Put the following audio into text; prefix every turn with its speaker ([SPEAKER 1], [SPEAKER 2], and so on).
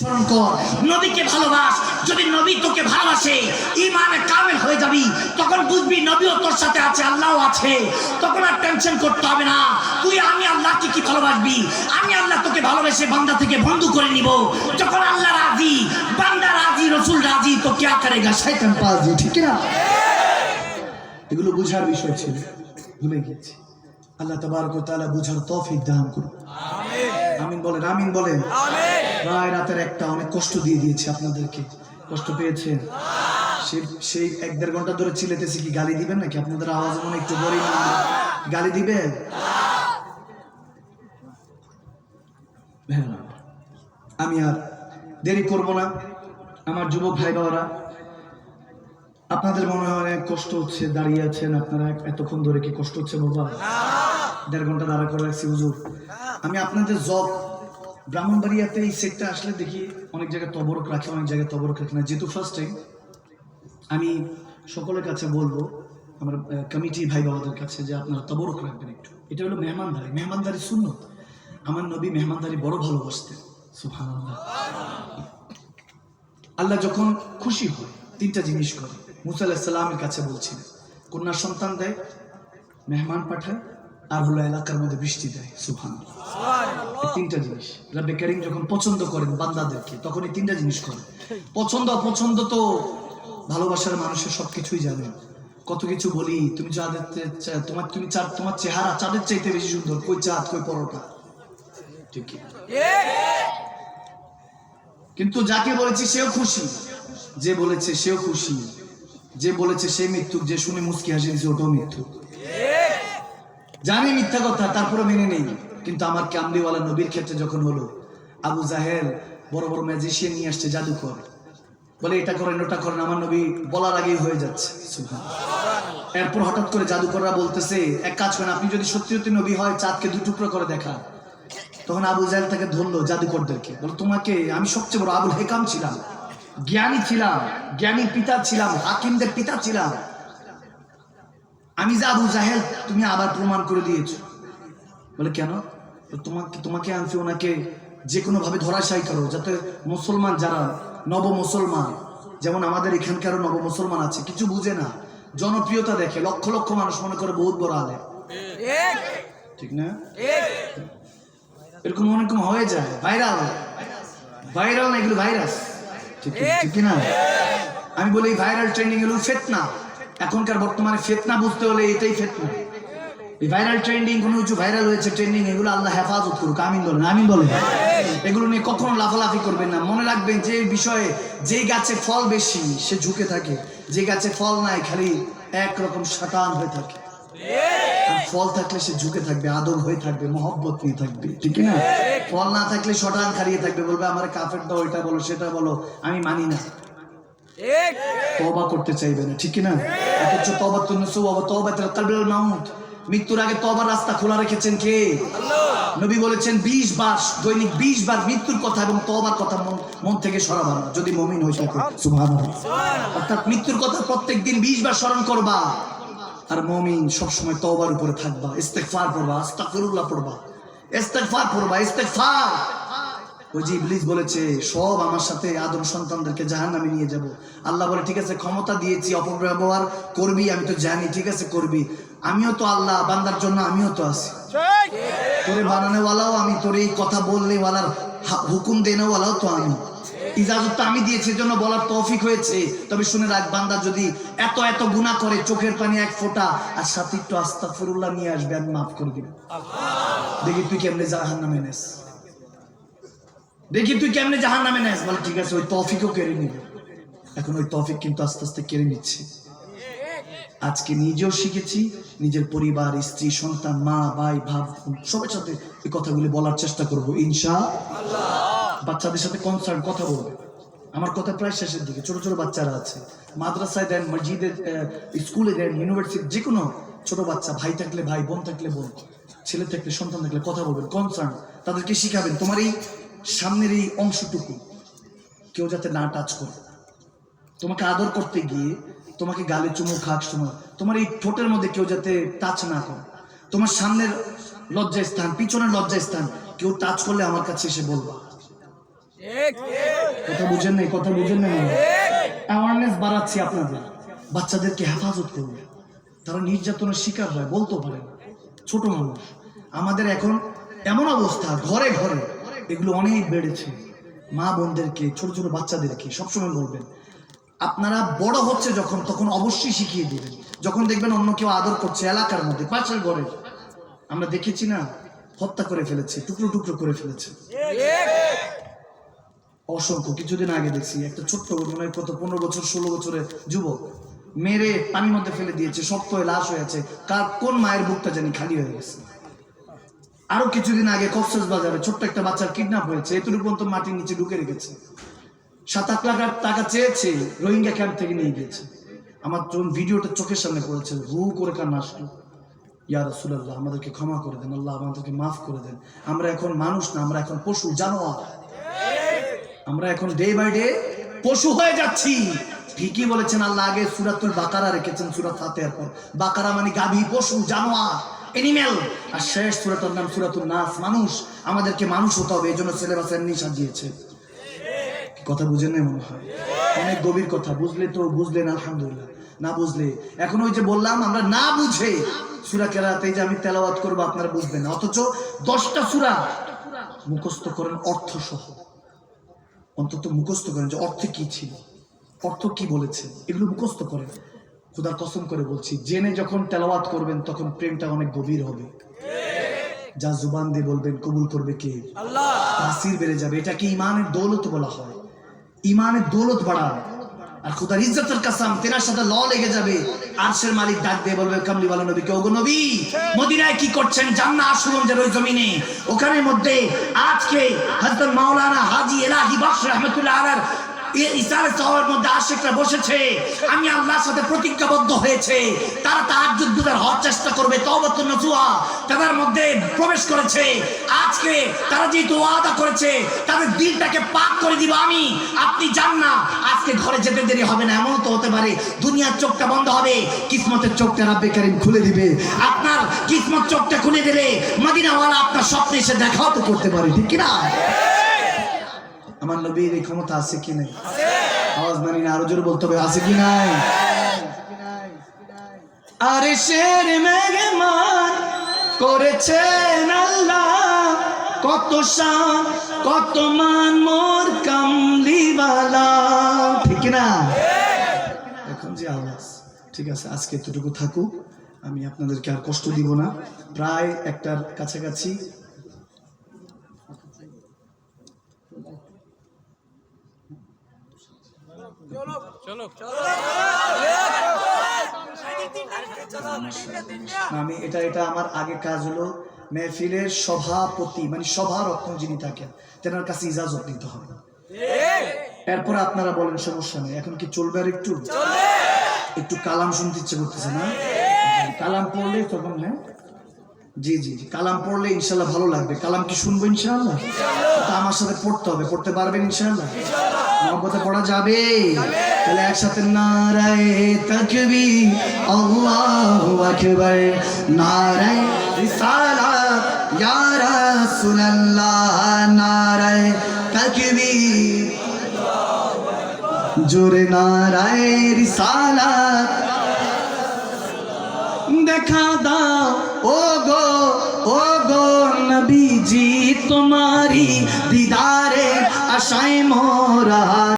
[SPEAKER 1] স্মরণ কর। নবীকে ভালোবাস। যদি নবী তোকে ভালোবাসে ইমানে কামেল হয়ে যাবি। তখন বুঝবি নবীও তোর সাথে আছে, আল্লাহও আছে। তখন আর টেনশন করতে হবে না। তুই, আমি আল্লাহকে কি ভালোবাসবি? আমি আল্লাহ তোকে ভালোবেসে বান্দা থেকে বন্ধু করে নিব। যখন আল্লাহ রাজি, বান্দা রাজি, রসুল রাজি তো কে করেগা শয়তান পাজি, ঠিক না
[SPEAKER 2] এগুলো বুঝার বিষয় ছিল। ভুলে গেছি আল্লাহ তাবারক তাআলা বুঝার তৌফিক দান করুন। আমিন বলেন আমিন বলেন। প্রায় রাতের একটা অনেক কষ্ট দিয়ে দিয়েছে আপনাদেরকে। কষ্ট পেয়েছেন? সেই এক দেড় ঘণ্টা ধরে চিলেতেছি কি গালি দিবেন নাকি? আপনাদের আওয়াজ মনে একটু না? গালি দিবেন হ্যাঁ। আমি আর দেরি করব না। আমার যুবক ভাই বাবারা আপনাদের মনে হয় অনেক কষ্ট হচ্ছে দাঁড়িয়ে আছেন আপনারা? এতক্ষণ ধরে কি কষ্ট হচ্ছে বাবা? দেড় ঘণ্টা দাঁড়া করে রাখছি হুজুর। আমি আপনাদের জব ব্রাহ্মণবাড়িয়াতে এই সেটটা আসলে দেখি, অনেক জায়গায় তবরক রাখে, অনেক জায়গায় তবরক রাখে না। যেহেতু ফার্স্ট টাইম আমি সকলের কাছে বলব, আমার কমিটি ভাই বাবাদের কাছে যে আপনারা তবরক রাখবেন একটু। এটা হলো মেহমানদারি। মেহমানদারি শূন্য আমার নবী মেহমানদারি বড় ভালোবাসতেন। সুবহানাল্লাহ। আল্লাহ যখন খুশি হয়, তিনটা জিনিস করে। মুসা আলাহিসাল্লামের কাছে বলছিলেন, কন্যা সন্তান দেয়, মেহমান পাঠায় আর হলো এলাকার মধ্যে বৃষ্টি দেয় তিনটা জিনিস রাব্বে কারিম যখন পছন্দ করেন বান্দাদেরকে তখন এই তিনটা জিনিস করেন। পছন্দ অপছন্দ তো ভালোবাসার মানুষের সব কিছুই জানেন কত কিছু বলি তুমি চাঁদের চে- তোমার তুমি চাঁদ তোমার চেহারা চাঁদের চাইতে বেশি সুন্দর কই চাঁদ কই পরোটা? ঠিক কিন্তু যাকে বলেছি সেও খুশি যে বলেছে সেও খুশি যে বলেছে সে মৃত্যু যে শুনে মুসকি হাসি দিয়েছে ওটাও মৃত্যু জানি মিথ্যা কথা তারপরে মেনে নেই। কিন্তু আমার কামলিওয়ালা নবীর ক্ষেত্রে যখন হলো, আবু জাহেল বড় বড় ম্যাজিশিয়ান নিয়ে আসছে জাদুকর। বলে, এটা করেন, ওটা করেন, আমার নবী বলার আগেই হয়ে যাচ্ছে। এরপর হঠাৎ করে জাদুকররা বলতেছে, এক কাজ করেন, আপনি যদি সত্যি সত্যি নবী হয়, চাঁদকে দু টুকরো করে দেখা তখন আবু জাহেল তাকে ধরলো জাদুকরদেরকে। বলো, তোমাকে আমি সবচেয়ে বড় আবুল হেকাম ছিলাম। জ্ঞানী ছিলাম, জ্ঞানী পিতা ছিলাম, হাকিমদের পিতা ছিলাম। আমি যে আবু জাহেল তুমি আবার প্রমাণ করে দিয়েছ। বলে কেন? তোমাকে তোমাকে আনছি ওনাকে যে কোনো ভাবে ধরাশায়ী করো যাতে মুসলমান যারা নব মুসলমান যেমন আমাদের এখানকারও নব মুসলমান আছে কিছু বুঝে না জনপ্রিয়তা দেখে লক্ষ লক্ষ মানুষ মনে করে বহুত বড় আলে ঠিক। না? এরকম অনেক হয়ে যায় ভাইরাল। ভাইরাল না এগুলো ভাইরাস? ঠিক ঠিক না আমি বলি ভাইরাল ট্রেন্ডিং এগুলো ফেতনা। এখনকার বর্তমানে ফেতনা বুঝতে হলে এটাই ফেতনা। ভাইরাল ট্রেন্ডিং কোনো কিছু ভাইরাল হয়েছে ট্রেন্ডিং এগুলো আল্লাহ হেফাজত করুক, আমিন বলেন আমিন বলেন। এগুলো নিয়ে কখনো লাফালাফি করবেন না, মনে রাখবেন যে বিষয়ে যে গাছে ফল বেশি, সে ঝুঁকে থাকে। যে গাছে ফল নাই, খালি একরকম শতান হয়ে থাকে। ফল থাকলে সে ঝুঁকে থাকবে, আদর হয়ে থাকবে, মহব্বত নিয়ে থাকবে, ঠিক না? ফল না থাকলে শটান খারিয়ে থাকবে, বলবে, আমার কাফের দাও এটা বলো, সেটা বলো, আমি মানি না। তবা করতে চাইবে না ঠিক না অথচ তবা তো বাবা তবা তার কালবিল মাউত। মৃত্যুর আগে তবার রাস্তা খোলা রেখেছেন কে? নবী বলেছেন বিশ বার দৈনিক বিশ বার মৃত্যুর কথা এবং তবার কথা মন- থেকে সরাবা না যদি মমিন হয়ে থাকে সুবহানাল্লাহ। অর্থাৎ মৃত্যুর কথা প্রত্যেক দিন বিশ বার স্মরণ করবা। আর মমিন সবসময় তওবার উপরে থাকবা ইস্তেগফার পড়বা আস্তাগফিরুল্লাহ পড়বা ইস্তেগফার পড়বা ইস্তেগফার। ওই যে ইবলিস বলেছে, সব আমার সাথে আদম সন্তানদেরকে জাহান্নামে নিয়ে যাব। আল্লাহ বলে, ঠিক আছে, ক্ষমতা দিয়েছি, অপব্যবহার করবি, আমি তো জানি, ঠিক আছে, করবি। আমিও তো আল্লাহ, বান্দার জন্য আমিও তো আছি। তোরে আমি, তোর এই কথা হুকুম দেনেওয়ালাও তো আমি। ইজাজত তো আমি দিয়েছি জন্য বলার তৌফিক হয়েছে। তবে শুনে রাখ, বান্দা যদি এত এত গুনাহ করে, চোখের পানি এক ফোঁটা, আর সাথে একটু আস্তাগফিরুল্লাহ নিয়ে আসবে আমি মাফ করে দিব দেখি তুই কেমনে জাহান্নামে নেস দেখি তুই কেমনে জাহান্নামে নেস বলে, ঠিক আছে, ওই তৌফিকও কেড়ে নিবে। এখন ওই তফিক কিন্তু আস্তে আস্তে কেড়ে নিচ্ছে। আজকে নিজেও শিখেছি, নিজের পরিবার, স্ত্রী, সন্তান, মা, ভাই, ভাব সবার সাথে এই কথাগুলি বলার চেষ্টা করব, ইনশা বাচ্চাদের সাথে কনসার্ন কথা বলবে। আমার কথা প্রায় শেষের দিকে, ছোট ছোট বাচ্চারা আছে। মাদ্রাসায় দেন, মসজিদে স্কুলে দেন, ইউনিভার্সিটি যে কোনো ছোট বাচ্চা, ভাই থাকলে ভাই, বোন থাকলে বোন, ছেলে থাকলে সন্তান থাকলে কথা বলবেন কনসার্ন তাদেরকে শিখাবেন। তোমার এই সামনের এই অংশটুকু কেউ যাতে না টাচ করে। তোমাকে আদর করতে গিয়ে তোমাকে গালে চুমু খাক সময় তোমার এই ঠোঁটের মধ্যে কেউ যাতে টাচ না করে। তোমার সামনের লজ্জা স্থান, পিছনের লজ্জা স্থান কেউ টাচ করলে আমার কাছে এসে বলবা। কথা বুঝেন নাই, কথা বুঝেন নাই অ্যাওয়ারনেস বাড়াচ্ছি আপনাদের। বাচ্চাদেরকে হেফাজত করুন। তারা নির্যাতনের শিকার হয় বলতে পারে। ছোট মানুষ। আমাদের এখন এমন অবস্থা, ঘরে ঘরে এগুলো অনেক বেড়েছে। মা বোনদেরকে, ছোট ছোট বাচ্চাদেরকে সবসময় বলবেন। আপনারা বড় হচ্ছে যখন, তখন অবশ্যই শিখিয়ে দিবেন। যখন দেখবেন অন্য কেউ আদর করছে এলাকার মধ্যে, পাশের ঘরে আমরা দেখেছি না, হত্যা করে ফেলেছে, টুকরো টুকরো করে ফেলেছে। অসংখ্য, কিছুদিন আগে দেখছি, একটা ছোট্ট মনে হয় কত, পনেরো বছর, ষোলো বছরের যুবক। মেরে পানির মধ্যে ফেলে দিয়েছে, শক্ত হয়ে লাশ হয়ে আছে। কার, কোন মায়ের বুকটা জানি খালি হয়ে গেছে। আরও কিছুদিন আগে কক্সেস বাজারে ছোট্ট একটা বাচ্চার কিডন্যাপ হয়েছে। এতটুকু পর্যন্ত মাটির নিচে ঢুকে রেখেছে। সাত আট লাখ টাকা চেয়েছে, রোহিঙ্গা ক্যাম্প থেকে নিয়ে গিয়েছে। আমার যখন ভিডিওটা চোখের সামনে পড়েছে, হু করে কান্না আসলো। ইয়া রসুল্লাহ আমাদেরকে ক্ষমা করে দেন, আল্লাহ আমাদেরকে মাফ করে দেন। আমরা এখন মানুষ না, আমরা এখন পশু, জানোয়ার। আমরা এখন ডে বাই ডে পশু হয়ে যাচ্ছি। ঠিকই বলেছেন আল্লাহ, আগে সুরাতুল বাকারা রেখেছেন সুরাত ফাতেহার পর। বাকারা মানে গাভী পশু, জানোয়ার। এনিম্যাল আর শেষ সুরাতের নাম সুরাতুল নাস। মানুষ, আমাদেরকে মানুষ হতে হবে এই জন্য সিলেবাস এমনি সাজিয়েছে। কথা বুঝেন না মনে হয়? অনেক গভীর কথা। বুঝলে তো, বুঝলেন, আলহামদুলিল্লাহ। না বুঝলে, এখন ওই যে বললাম, আমরা না বুঝে সুরা কেরাতে যে আমি তেলাওয়াত করব, আপনারা বুঝবেন অথচ দশটা সুরা মুখস্থ করেন অর্থ সহ অন্তত মুখস্থ করেন যে অর্থে কি ছিল, অর্থ কি বলেছে, এগুলো মুখস্থ করেন। খুদার কসম করে বলছি জেনে যখন তেলাওয়াত করবেন তখন প্রেমটা অনেক গভীর হবে। যা জুবান দিয়ে বলবেন কবুল করবে কে? তাসির বেড়ে যাবে। এটাকে ইমানের দৌলত বলা হয়? ইমানের দৌলত বাড়ায় আর খুদার ইজ্জতের কাসাম তেনার সাথে ল লেগে যাবে। আরশের মালিক ডাক দিয়ে বলবে কামলি বলো নবী কেউ গো নবী মদিনায় কি করছেন? জান্না আশুগঞ্জের ওই জমিনে। ওখানের মধ্যে আজকে হযরত মাওলানা হাজি এলাহি বখশ রহমাতুল্লাহ আলার প্রবেশ করেছে। আজকে তারা যেহেতু ওয়াদা করেছে, তাদের পাক করে দিব আমি। আপনি যান না, আজকে ঘরে যেতে দেরি হবে না এমন তো হতে পারে। দুনিয়ার চোখটা বন্ধ হবে, কিসমতের চোখটা রাব্বে কারিম খুলে দিবে। আপনার কিসমত চোখটা খুলে দিলে মদিনাওয়ালা আপনার স্বপ্নে এসে দেখাও তো করতে পারে, ঠিক কি না আমার নবীর এই ক্ষমতা আছে কি নাই? আওয়াজ মানি না আরও জোরে বলতে হবে, আছে কি নাই? আরে শের করেছেন আল্লাহ, কত শান, কত মান, মোর ঠিক না এখন যে আওয়াজ, ঠিক আছে, আজকে এতটুকু থাকুক, আমি আপনাদেরকে আর কষ্ট দিব না। প্রায় একটার কাছাকাছি আমি এটা এটা আমার আগে কাজ হলো মেহফিলের সভাপতি মানে সভা রক্ষণ যিনি থাকেন তেনার কাছে ইজাজত নিতে হবে। এরপর আপনারা বলেন সমস্যা নেই। এখন কি চলবে আর একটু? একটু কালাম শুনতে ইচ্ছে করতেছে না? কালাম পড়লে তখন হ্যাঁ? জি জি জি। কালাম পড়লে ইনশাল্লাহ ভালো লাগবে। কালাম কি শুনব ইনশাল্লাহ? তা আমার সাথে পড়তে হবে। পড়তে পারবেন ইনশাল্লাহ? মহব্বতে পড়া যাবে। তাহলে একসাথে নারায় তকবি আল্লাহু আকবার। নারায় রিসালাত, ইয়া রাসূলুল্লাহ, নারায় তকবীর জোরে নারায় রিসালাত। দেখা দাও ও গো ও গো নবীজি তোমারি দিদারে। আশায় মোরা